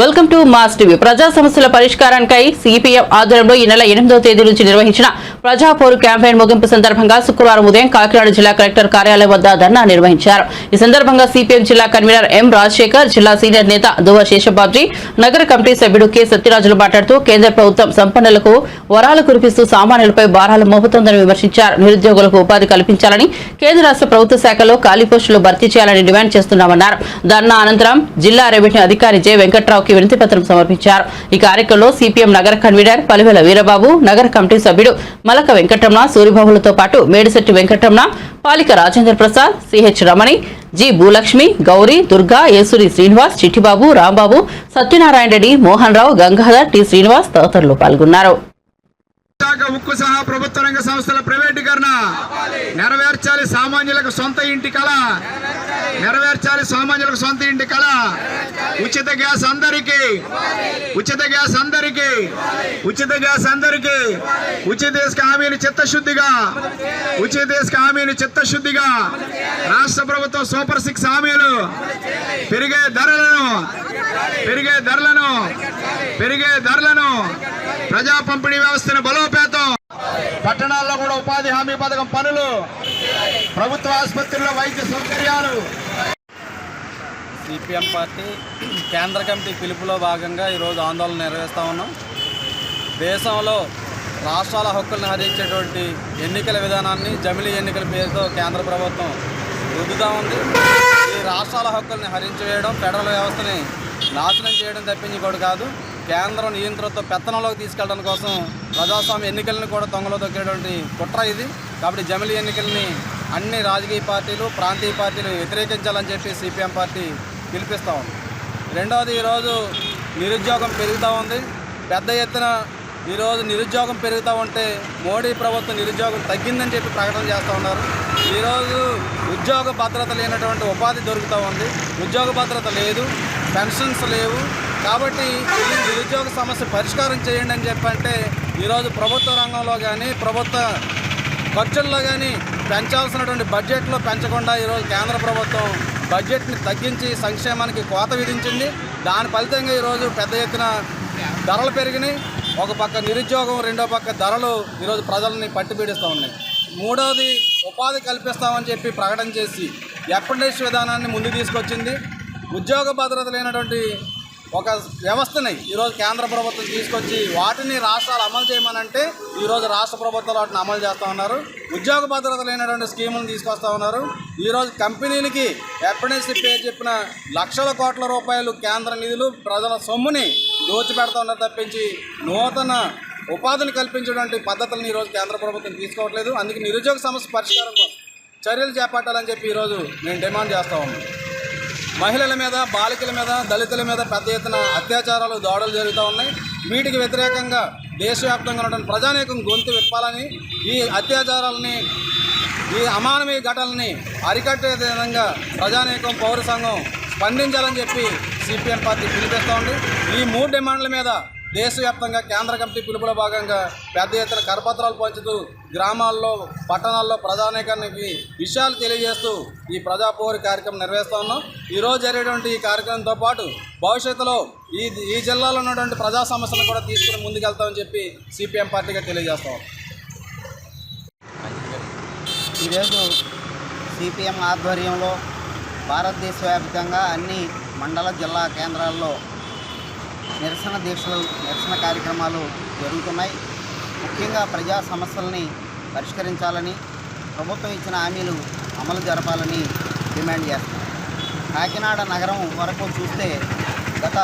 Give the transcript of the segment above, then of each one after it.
Welcome to mass TV. ప్రజా సమస్యల పరిష్కారానికై CPM ఆధ్వర్యంలో ఈ నెల ఎనిమిదవ తేదీ నుంచి నిర్వహించిన ప్రజా పోరు క్యాంపెయిన్ ముగింపు సందర్భంగా శుక్రవారం ఉదయం కాకినాడ జిల్లా కలెక్టర్ కార్యాలయం వద్ద ధర్నా నిర్వహించారు. ఈ సందర్భంగా సిపిఎం జిల్లా కన్వీనర్ ఎం రాజశేఖర్ జిల్లా సీనియర్ నేత దువ శేషబాబ్జీ నగర కమిటీ సభ్యుడు కె సత్యరాజులు మాట్లాడుతూ కేంద్ర ప్రభుత్వం సంపన్నులకు వరాలు కురిపిస్తూ సామాన్యులపై భారాలు మోపుతోందని విమర్శించారు. నిరుద్యోగులకు ఉపాధి కల్పించాలని కేంద్ర రాష్ట్ర ప్రభుత్వ శాఖలో ఖాళీ పోస్టులు భర్తీ చేయాలని డిమాండ్ చేస్తున్నామన్నారు. ధర్నా అనంతరం జిల్లా రెవెన్యూ అధికారి జె వెంకట్రావు రావుకి వినతి పత్రం సమర్పించారు. ఈ కార్యక్రమంలో సిపిఎం నగర కన్వీనర్ పలివెల వీరబాబు నగర కమిటీ సభ్యుడు మలక వెంకటరమణ సూరిబాబులతో పాటు Medisetti Venkataramana Palika Rajendra Prasad CH Ramani G Bhulakshmi Gauri Durga Yesuri Srinivas Chittibabu Rambabu Satyanarayana Reddy Mohan Rao Gangadhar T Srinivas తదితరులు పాల్గొన్నారు. ఉక్కు సహా ప్రభుత్వ రంగ సంస్థల ప్రైవేటీకరణ నెరవేర్చాలి. సామాన్యులకు సొంత ఇంటి కళ నెరవేర్చాలి. సామాన్యులకు సొంత ఇంటి కళ ఉచిత గ్యాస్ అందరికీ ఉచిత గ్యాస్ అందరికీ ఉచిత గ్యాస్ అందరికీ ఉచిత ఇసుక హామీని చిత్తశుద్ధిగా ఉచిత ఇసుక హామీని చిత్తశుద్ధిగా రాష్ట్ర ప్రభుత్వం సూపర్ సిక్స్ హామీలు పెరిగే ధరలను పెరిగే ధరలను పెరిగే ధరలను ప్రజా పంపిణీ వ్యవస్థను బలోపేతం. పట్టణాల్లో కూడా ఉపాధి హామీ పథకం పనులు. ప్రభుత్వ ఆసుపత్రుల్లో వైద్య సౌకర్యాలు. సిపిఎం పార్టీ కేంద్ర కమిటీ పిలుపులో భాగంగా ఈరోజు ఆందోళన నిర్వహిస్తూ ఉన్నాం. దేశంలో రాష్ట్రాల హక్కులను హరించేటువంటి ఎన్నికల విధానాన్ని జమిలీ ఎన్నికల పేరుతో కేంద్ర ప్రభుత్వం రుద్దుతూ ఉంది. ఈ రాష్ట్రాల హక్కుల్ని హరించివేయడం ఫెడరల్ వ్యవస్థని నాశనం చేయడం తప్పించి కూడా కాదు. కేంద్రం నియంత్రణతో పెత్తనంలోకి తీసుకెళ్ళడం కోసం ప్రజాస్వామ్య ఎన్నికలను కూడా తొంగలో తొక్కేటువంటి కుట్ర ఇది. కాబట్టి జమిలీ ఎన్నికల్ని అన్ని రాజకీయ పార్టీలు ప్రాంతీయ పార్టీలు వ్యతిరేకించాలని చెప్పి సిపిఎం పార్టీ పిలిపిస్తూ ఉంది. రెండవది ఈరోజు నిరుద్యోగం పెరుగుతూ ఉంది. పెద్ద ఎత్తున ఈరోజు నిరుద్యోగం పెరుగుతూ ఉంటే మోడీ ప్రభుత్వం నిరుద్యోగం తగ్గిందని చెప్పి ప్రకటన చేస్తూ ఉన్నారు. ఈరోజు ఉద్యోగ భద్రత లేనటువంటి ఉపాధి దొరుకుతూ ఉంది. ఉద్యోగ భద్రత లేదు పెన్షన్స్ లేవు కాబట్టి ఈ నిరుద్యోగ సమస్య పరిష్కారం చేయండి అని చెప్పంటే ఈరోజు ప్రభుత్వ రంగంలో కానీ ప్రభుత్వ ఖర్చుల్లో కానీ పెంచాల్సినటువంటి బడ్జెట్లో పెంచకుండా ఈరోజు కేంద్ర ప్రభుత్వం బడ్జెట్ని తగ్గించి సంక్షేమానికి కోత విధించింది. దాని ఫలితంగా ఈరోజు పెద్ద ఎత్తున ధరలు పెరిగినాయి. ఒక పక్క నిరుద్యోగం రెండో పక్క ధరలు ఈరోజు ప్రజల్ని పట్టుపీడిస్తూ ఉన్నాయి. మూడవది ఉపాధి కల్పిస్తామని చెప్పి ప్రకటన చేసి అప్రెంటిస్ విధానాన్ని ముందు తీసుకొచ్చింది. ఉద్యోగ భద్రత లేనటువంటి ఒక వ్యవస్థని ఈరోజు కేంద్ర ప్రభుత్వం తీసుకొచ్చి వాటిని రాష్ట్రాలు అమలు చేయమనంటే ఈరోజు రాష్ట్ర ప్రభుత్వాలు వాటిని అమలు చేస్తూ ఉన్నారు. ఉద్యోగ భద్రత లేనటువంటి స్కీములను తీసుకొస్తా ఉన్నారు. ఈరోజు కంపెనీలకి అప్రెంటిస్షిప్ పేరు చెప్పిన లక్షల కోట్ల రూపాయలు కేంద్ర నిధులు ప్రజల సొమ్ముని దోచిపెడతా ఉన్నారు తప్పించి నూతన ఉపాధిని కల్పించడానికి పద్ధతులను ఈరోజు కేంద్ర ప్రభుత్వం తీసుకోవట్లేదు. అందుకే నిరుద్యోగ సమస్య పరిష్కారం కోసం చర్యలు చేపట్టాలని చెప్పి ఈరోజు మేము డిమాండ్ చేస్తూ ఉన్నాం. మహిళల మీద బాలికల మీద దళితుల మీద పెద్ద ఎత్తున అత్యాచారాలు దాడులు జరుగుతూ ఉన్నాయి. వీటికి వ్యతిరేకంగా దేశవ్యాప్తంగా ఉన్నటువంటి ప్రజానీకం గొంతు విప్పాలని ఈ అత్యాచారాలని ఈ అమానవీయ ఘటనల్ని అరికట్టే విధంగా ప్రజానీకం పౌర సంఘం స్పందించాలని చెప్పి సిపిఎం పార్టీ పిలిపిస్తూ ఉంది ఈ మూడు డిమాండ్ల మీద దేశవ్యాప్తంగా కేంద్ర కమిటీ పిలుపుల భాగంగా పెద్ద ఎత్తున కరపత్రాలు పంచుతూ గ్రామాల్లో పట్టణాల్లో ప్రధానికానికి విషయాలు తెలియజేస్తూ ఈ ప్రజాపోరి కార్యక్రమం నిర్వహిస్తూ ఉన్నాం. ఈరోజు జరిగేటువంటి ఈ కార్యక్రమంతో పాటు భవిష్యత్తులో ఈ ఈ జిల్లాలో ఉన్నటువంటి ప్రజా సమస్యలను కూడా తీసుకుని ముందుకెళ్తామని చెప్పి సిపిఎం పార్టీగా తెలియజేస్తాం ఈరోజు సిపిఎం ఆధ్వర్యంలో భారతదేశ వ్యాప్తంగా అన్ని మండల జిల్లా కేంద్రాల్లో నిరసన దీక్షలు నిరసన కార్యక్రమాలు జరుగుతున్నాయి. ముఖ్యంగా ప్రజా సమస్యల్ని పరిష్కరించాలని ప్రభుత్వం ఇచ్చిన హామీలు అమలు జరపాలని డిమాండ్ చేస్తున్నారు కాకినాడ నగరం వరకు చూస్తే గత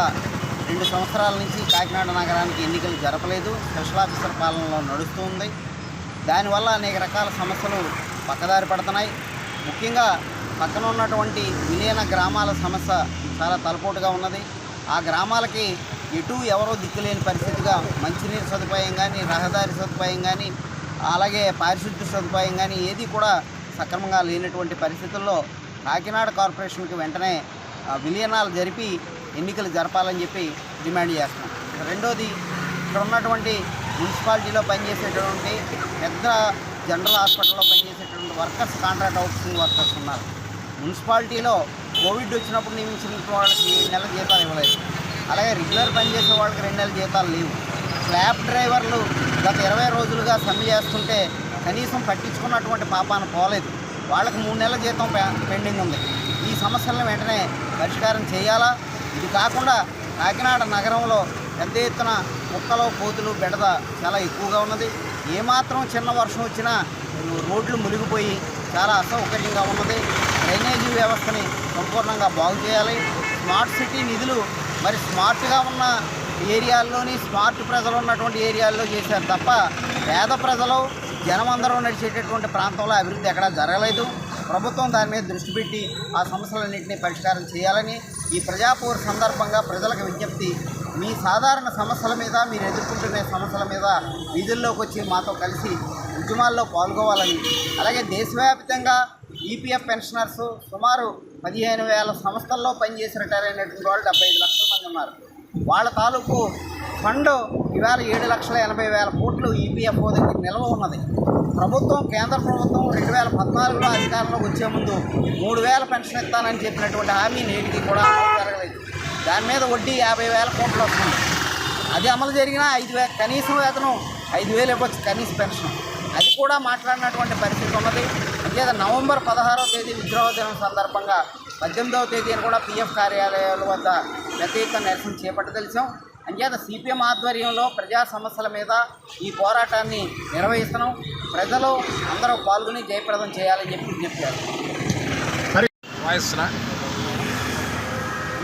రెండు సంవత్సరాల నుంచి కాకినాడ నగరానికి ఎన్నికలు జరపలేదు. స్పెషల్ ఆఫీసర్ పాలనలో నడుస్తూ ఉంది. దానివల్ల అనేక రకాల సమస్యలు పక్కదారి పడుతున్నాయి. ముఖ్యంగా పక్కన ఉన్నటువంటి విలీన గ్రామాల సమస్య చాలా తలపోటుగా ఉన్నది. ఆ గ్రామాలకి ఎటు ఎవరో దిక్కులేని పరిస్థితిగా మంచినీరు సదుపాయం కానీ రహదారి సదుపాయం కానీ అలాగే పారిశుద్ధ్య సదుపాయం కానీ ఏది కూడా సక్రమంగా లేనటువంటి పరిస్థితుల్లో కాకినాడ కార్పొరేషన్కి వెంటనే విలీనాలు జరిపి ఎన్నికలు జరపాలని చెప్పి డిమాండ్ చేస్తున్నాం. రెండోది ఇక్కడ ఉన్నటువంటి మున్సిపాలిటీలో పనిచేసేటటువంటి పెద్ద జనరల్ హాస్పిటల్లో పనిచేసేటటువంటి వర్కర్స్ కాంట్రాక్ట్ అవుట్సింగ్ వర్కర్స్ ఉన్నారు. మున్సిపాలిటీలో కోవిడ్ వచ్చినప్పుడు నియమించిన వాళ్ళకి నెల జీతాలు ఇవ్వలేదు. అలాగే రెగ్యులర్ పనిచేసే వాళ్ళకి రెండు నెలల జీతాలు లేవు. స్లాబ్ డ్రైవర్లు గత ఇరవై రోజులుగా సమ్మె చేస్తుంటే కనీసం పట్టించుకున్నటువంటి పాపాన పోలేదు. వాళ్ళకి మూడు నెలల జీతం పెండింగ్ ఉంది. ఈ సమస్యలను వెంటనే పరిష్కారం చేయాలా? ఇది కాకుండా కాకినాడ నగరంలో పెద్ద ఎత్తున కుక్కలు కోతులు బెడద చాలా ఎక్కువగా ఉన్నది. ఏమాత్రం చిన్న వర్షం వచ్చినా రోడ్లు మునిగిపోయి చాలా అసౌకర్యంగా ఉన్నది. డ్రైనేజీ వ్యవస్థని సంపూర్ణంగా బాగు చేయాలి. స్మార్ట్ సిటీ నిధులు మరి స్మార్ట్గా ఉన్న ఏరియాల్లోని స్మార్ట్ ప్రజలు ఉన్నటువంటి ఏరియాల్లో చేశారు తప్ప పేద ప్రజలు జనమందరం నడిచేటటువంటి ప్రాంతంలో అభివృద్ధి ఎక్కడా జరగలేదు. ప్రభుత్వం దాని మీద దృష్టి పెట్టి ఆ సమస్యలన్నింటినీ పరిష్కారం చేయాలని ఈ ప్రజాపూర్ సందర్భంగా ప్రజలకు విజ్ఞప్తి. మీ సాధారణ సమస్యల మీద మీరు ఎదుర్కొంటున్న సమస్యల మీద వీధుల్లోకి వచ్చి మాతో కలిసి ఉద్యమాల్లో పాల్గొవాలని. అలాగే దేశవ్యాప్తంగా ఈపీఎఫ్ పెన్షనర్స్ సుమారు పదిహేను వేల సంస్థల్లో పనిచేసి రిటైర్ అయినటువంటి వాళ్ళు డెబ్బై ఐదు లక్షలు ఉన్నారు వాళ్ళ తాలూకు ఫండ్ ఇవాళ ఏడు లక్షల ఎనభై వేల కోట్లు ఈపీఎఫ్ఓ దగ్గర నిల్వ ఉన్నది. ప్రభుత్వం కేంద్ర ప్రభుత్వం రెండు వేల పద్నాలుగులో అధికారంలోకి వచ్చే ముందు మూడు వేల పెన్షన్ ఇస్తానని చెప్పినటువంటి హామీ నేటికి కూడా అమలు జరగలేదు. దాని మీద వడ్డీ యాభై వేల కోట్లు వస్తుంది. అది అమలు జరిగినా ఐదు వేల కనీసం వేతనం ఐదు వేలు ఇవ్వచ్చు కనీస పెన్షన్. అది కూడా మాట్లాడినటువంటి పరిస్థితి ఉన్నది. అంతేత నవంబర్ పదహారవ తేదీ విద్రోహ దినం సందర్భంగా పద్దెనిమిదవ తేదీన కూడా పిఎఫ్ కార్యాలయాల వద్ద పెద్ద నిరసన చేపట్టదలిచాం. అంచేత సిపిఎం ఆధ్వర్యంలో ప్రజా సమస్యల మీద ఈ పోరాటాన్ని నిర్వహిస్తున్నాం. ప్రజలు అందరూ పాల్గొని జయప్రదం చేయాలని చెప్పి చెప్పారు చేస్తున్నాం.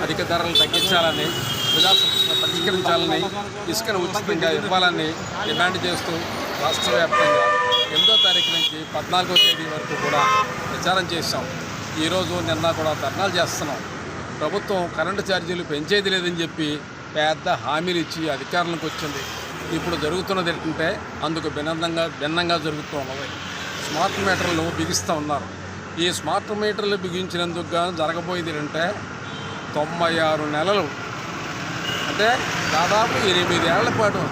అధిక ధరలు తగ్గించాలని ప్రజా పరిష్కరించాలని ఇసుకను ఉచితంగా ఇవ్వాలని డిమాండ్ చేస్తూ రాష్ట్ర వ్యాప్తంగా ఎనిమిదో తారీఖు నుంచి పద్నాలుగో తేదీ వరకు కూడా ప్రచారం చేశాం. ఈరోజు నిన్న కూడా ధర్నాలు చేస్తున్నాం. ప్రభుత్వం కరెంటు ఛార్జీలు పెంచేది లేదని చెప్పి పెద్ద హామీలు ఇచ్చి అధికారులకు వచ్చింది. ఇప్పుడు జరుగుతున్నది ఏంటంటే అందుకు భిన్నంగా భిన్నంగా జరుగుతూ ఉన్నది. స్మార్ట్ మీటర్లు బిగిస్తూ ఉన్నారు. ఈ స్మార్ట్ మీటర్లు బిగించినందుకు గాను జరగబోయేది ఏంటంటే తొంభై ఆరు నెలలు. అంటే దాదాపు ఎనిమిదేళ్ళ పాటు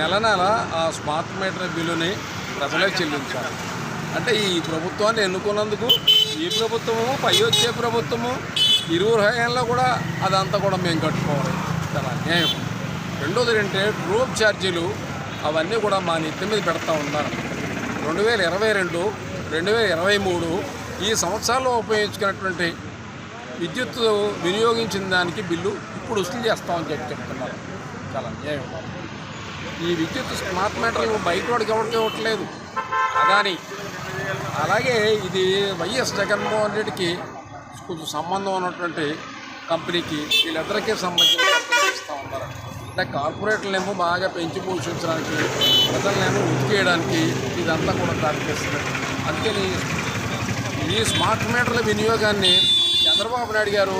నెల నెల ఆ స్మార్ట్ మీటర్ బిల్లుని ప్రజలే చెల్లించాలి. అంటే ఈ ప్రభుత్వాన్ని ఎన్నుకున్నందుకు ఈ ప్రభుత్వము పై వచ్చే ప్రభుత్వము ఇరువురు హయాంలో కూడా అదంతా కూడా మేము కట్టుకోవాలి. చాలా అన్యాయం. రెండోది ఏంటంటే డ్రోప్ ఛార్జీలు అవన్నీ కూడా మా నెత్తి మీద పెడతా ఉన్నారు. రెండు వేల ఇరవై రెండు రెండు వేల ఇరవై మూడు ఈ సంవత్సరాల్లో ఉపయోగించుకున్నటువంటి విద్యుత్ వినియోగించిన దానికి బిల్లు ఇప్పుడు వసూలు చేస్తామని చెప్పి చెప్తున్నారు. చాలా అన్యాయం. ఈ విద్యుత్ స్మార్ట్ మీటర్లు బయట వాడికి ఎవరికి ఇవ్వట్లేదు. అదాని అలాగే ఇది వైఎస్ జగన్మోహన్ రెడ్డికి కొంచెం సంబంధం ఉన్నటువంటి కంపెనీకి వీళ్ళిద్దరికీ సంబంధించిన ఇస్తూ ఉన్నారు అంటే కార్పొరేట్లనేమో బాగా పెంచి పోషించడానికి ప్రజలనేమో ఉతికేయడానికి ఇదంతా కూడా దారితీస్తుంది. అందుకని ఈ స్మార్ట్ మీటర్ల వినియోగాన్ని చంద్రబాబు నాయుడు గారు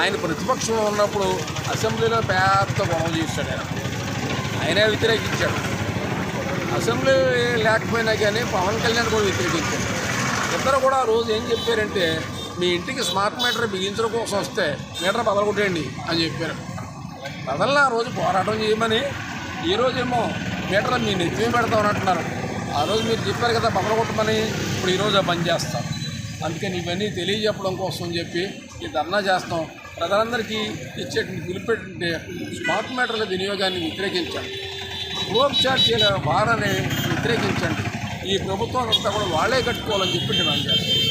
ఆయన ప్రతిపక్షంలో ఉన్నప్పుడు అసెంబ్లీలో పెద్ద గొడవ చేశాడు. ఆయన ఆయనే వ్యతిరేకించాడు. అసెంబ్లీ లేకపోయినా కానీ పవన్ కళ్యాణ్ కూడా వ్యతిరేకించారు ఇద్దరు కూడా ఆ రోజు ఏం చెప్పారంటే మీ ఇంటికి స్మార్ట్ మీటర్ బిగించడం కోసం వస్తే మీటర్ బదలగొట్టేయండి అని చెప్పారు. ప్రజలను ఆ రోజు పోరాటం చేయమని. ఈ రోజేమో మీటర్ మీ నెత్తిమే పెడతామని అంటున్నారు. ఆ రోజు మీరు చెప్పారు కదా బదలగొట్టమని ఇప్పుడు ఈరోజు ఆ పని చేస్తాం. అందుకని ఇవన్నీ తెలియజెప్పడం కోసం చెప్పి ఈ ధర్నా చేస్తాం. ప్రజలందరికీ ఇచ్చేటువంటి పిలిపెట్టింటే స్మార్ట్ మీటర్ల వినియోగాన్ని వ్యతిరేకించాలి. గ్లోబ్ ఛార్జీల భారాన్ని వ్యతిరేకించండి. ఈ ప్రభుత్వం అంతా కూడా వాళ్ళే కట్టుకోవాలని చెప్పి డిమాండ్ చేస్తాం